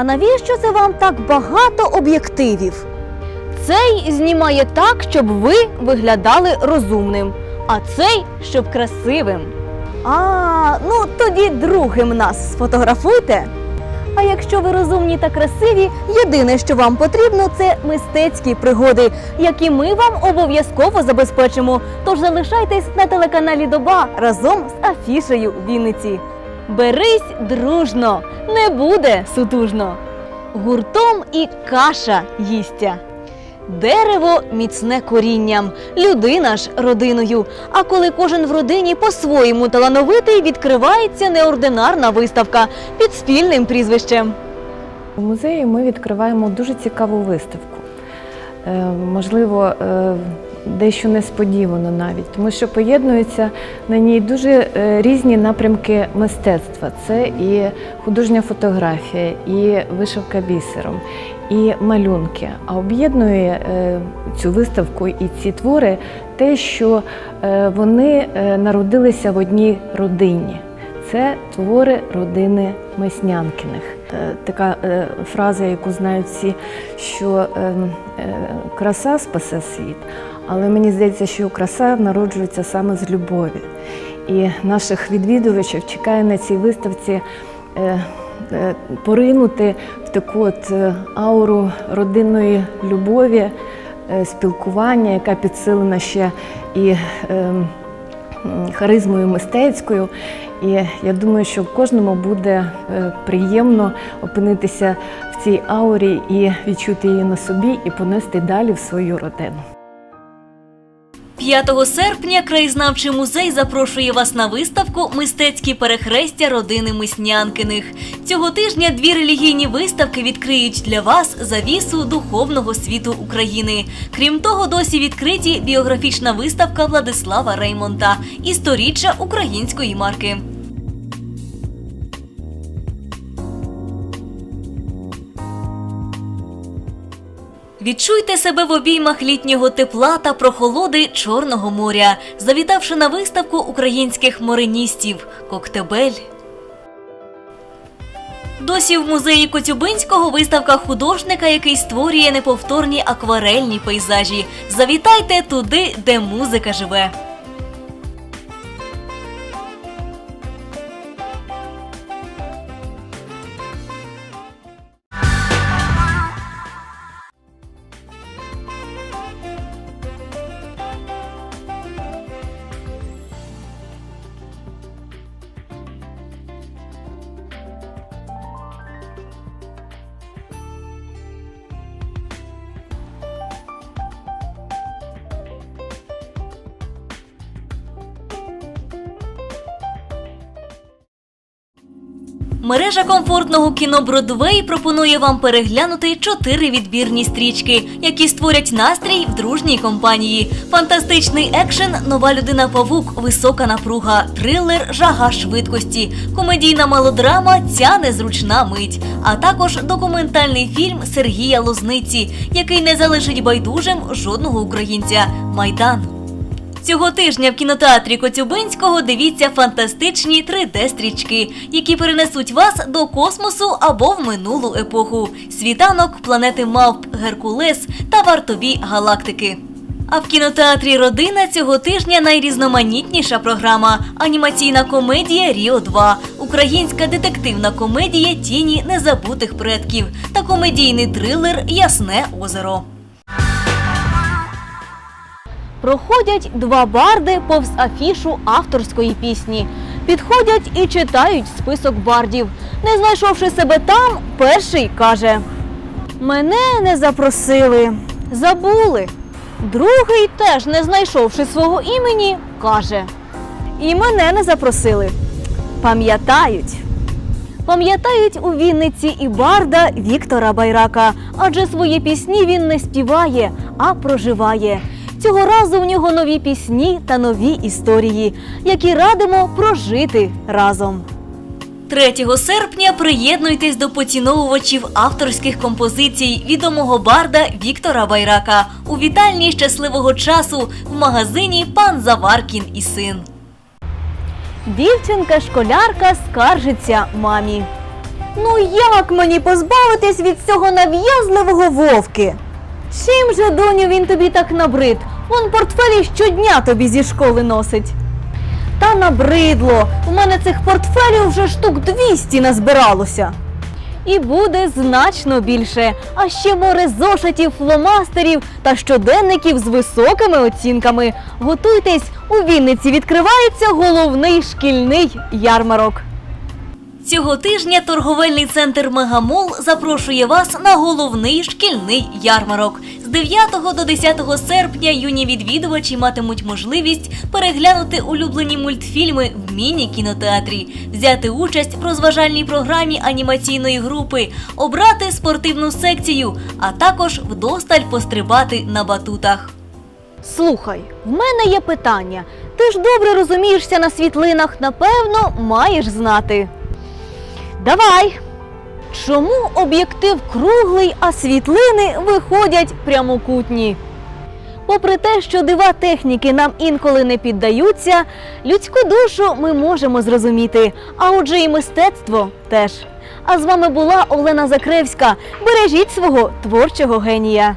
А навіщо це вам так багато об'єктивів? Цей знімає так, щоб ви виглядали розумним, а цей щоб красивим. А, ну тоді другим нас сфотографуйте. А якщо ви розумні та красиві, єдине, що вам потрібно, це мистецькі пригоди, які ми вам обов'язково забезпечимо. Тож залишайтесь на телеканалі Доба разом з афішею Вінниці. Берись дружно, не буде сутужно. Гуртом і каша їстя. Дерево міцне корінням, людина ж родиною. А коли кожен в родині по-своєму талановитий, відкривається неординарна виставка під спільним прізвищем. У музеї ми відкриваємо дуже цікаву виставку. Е, Можливо, е, дещо несподівано навіть, тому що поєднуються на ній дуже е, різні напрямки мистецтва. Це і художня фотографія, і вишивка бісером, і малюнки. А об'єднує цю виставку і ці твори те, що вони народилися в одній родині. Це твори родини Меснянкиних. Е, Така е, фраза, яку знають всі, що е, е, краса спасе світ, але мені здається, що краса народжується саме з любові. І наших відвідувачів чекає на цій виставці поринути в таку от ауру родинної любові, спілкування, яка підсилена ще і. е, харизмою мистецькою. І я думаю, що кожному буде е, приємно опинитися в цій аурі і відчути її на собі, і понести далі в свою родину. 5 серпня краєзнавчий музей запрошує вас на виставку Мистецькі перехрестя родини Миснянкиних. Цього тижня дві релігійні виставки відкриють для вас завісу духовного світу України. Крім того, досі відкриті біографічна виставка Владислава Реймонта і сторіччя української марки. Відчуйте себе в обіймах літнього тепла та прохолоди Чорного моря, завітавши на виставку українських мореністів Коктебель. Досі в музеї Коцюбинського виставка художника, який створює неповторні акварельні пейзажі. Завітайте туди, де музика живе. Мережа комфортного кіно Бродвей пропонує вам переглянути чотири відбірні стрічки, які створять настрій в дружній компанії. Фантастичний екшен, нова людина павук, висока напруга, трилер, жага швидкості, комедійна мелодрама Ця незручна мить, а також документальний фільм Сергія Лозниці, який не залишить байдужим жодного українця Майдан. Цього тижня в кінотеатрі Коцюбинського дивіться фантастичні 3D-стрічки, які перенесуть вас до космосу або в минулу епоху: світанок, планети Мавп, Геркулес та вартові галактики. А в кінотеатрі Родина цього тижня найрізноманітніша програма анімаційна комедія Ріо 2, українська детективна комедія Тіні незабутих предків та комедійний трилер Ясне озеро. Проходять два барди повз афішу авторської пісні. Підходять і читають список бардів. Не знайшовши себе там, перший каже: Мене не запросили, забули. Другий, теж не знайшовши свого імені, каже: І мене не запросили. Пам'ятають. Пам'ятають у Вінниці і барда Віктора Байрака, адже свої пісні він не співає, а проживає. Цього разу в нього нові пісні та нові історії, які радимо прожити разом. 3 серпня приєднуйтесь до поціновувачів авторських композицій відомого барда Віктора Байрака у вітальні щасливого часу в магазині Пан Заваркін і син. Дівчинка-школярка скаржиться мамі. Ну як мені позбавитись від цього нав'язливого вовки? Чим же, доню, він тобі так набрид? Вон портфелі щодня тобі зі школи носить. Та набридло. У мене цих портфелів вже штук 200 назбиралося. І буде значно більше. А ще море зошитів, фломастерів та щоденників з високими оцінками. Готуйтесь, у Вінниці відкривається головний шкільний ярмарок. Цього тижня торговельний центр Мегамол запрошує вас на головний шкільний ярмарок. З 9 до 10 серпня юні відвідувачі матимуть можливість переглянути улюблені мультфільми в міні-кінотеатрі, взяти участь в розважальній програмі анімаційної групи, обрати спортивну секцію, а також вдосталь пострибати на батутах. Слухай, в мене є питання. Ти ж добре розумієшся на світлинах, напевно, маєш знати. Давай. Чому об'єктив круглий, а світлини виходять прямокутні? Попри те, що дива техніки нам інколи не піддаються, людську душу ми можемо зрозуміти, а отже і мистецтво теж. А з вами була Олена Закревська. Бережіть свого творчого генія.